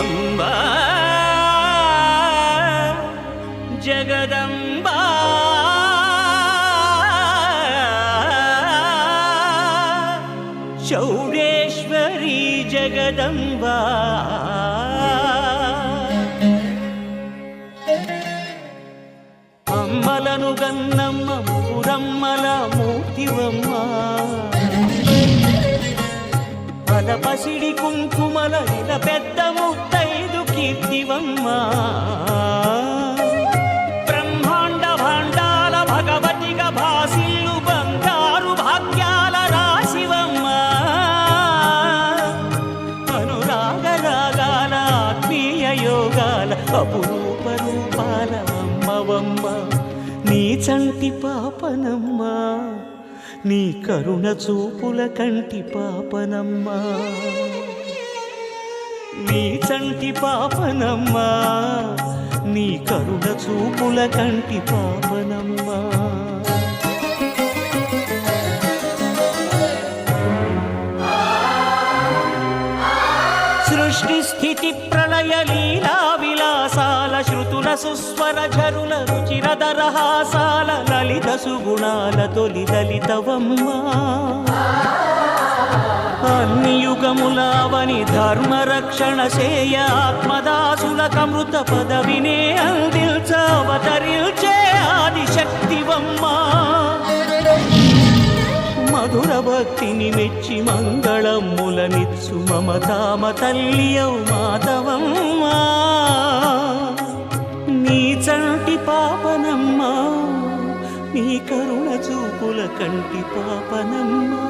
అంబా జగదంబా చౌడేశ్వరి జగదంబా అమ్మలను గన్నమ్మ కీర్తివమ్మ బ్రహ్మాండ భాండాల భగవతిగా భాసిల్లు బంగారు భాగ్యాల రాశివమ్మ. అనురాగ రాగాల ఆత్మీయ యోగాల అపురూప రూపాల అమ్మవమ్మ. నీ చంటి పాపనమ్మా నీ కరుణ చూపుల కంటి పాపనమ్మా. నీ చంటి పాపనమ్మా నీ కరుణ చూపుల కంటి పాపనమ్మా. సృష్టి స్థితి ప్రళయ లీలా విలాసాల శృతుల సుస్వర ఝరుల రుచిరదరహాసాల లలిత సుగుణాల తొలి దళితవమ్మా. అన్ని యుగములావని ధర్మ రక్షణ చేయ ఆత్మదాసుల కమృత పదవినే అందిల్చవతరిల్చే అవతరిల్చే మధుర భక్తిని మెచ్చి మంగళములనిచ్చు మమతామ తల్లియౌ మాధవమ్మా. నీ చంటి పాపనమ్మా నీ కరుణ చూపుల కంటి పాపనమ్మా.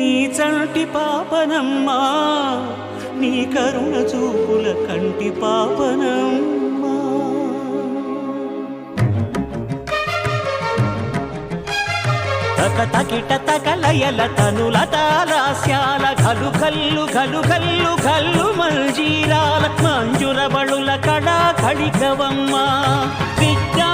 నీ చంటి పాపనమ్మా నీ కరుణ చూపుల కంటి పాపనమ్మా. తక తకిట తకలయల తనుల తాలాస్యాల గలు గల్లు గలు గల్లు గల్లు మంజీరాల మంజుర బళుల కడా కడికవమ్మ విద్యా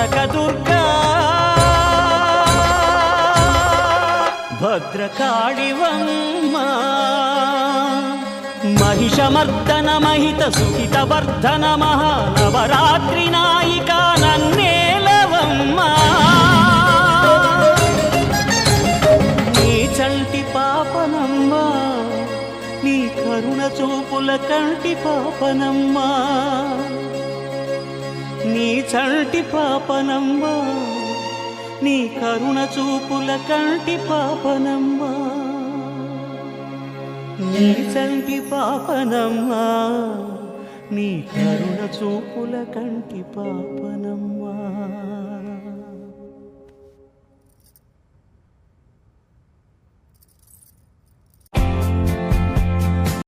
కనకదుర్గా. కనక భద్రకాళివమ్మ. మహిషమర్దన మహిత సుహిత వర్ధన మహానవరాత్రి నాయిక నన్నేలవమ్మ. నీ చంటి పాపనమ్మా నీ కరుణ చూపుల కంటి పాపనమ్మా. నీ చంటి పాపనమ్మా నీ కరుణ చూపుల కంటి పాపనమ్మా నీ చంటి పాపనమ్మా నీ కరుణ చూపుల కంటి పాపనమ్మా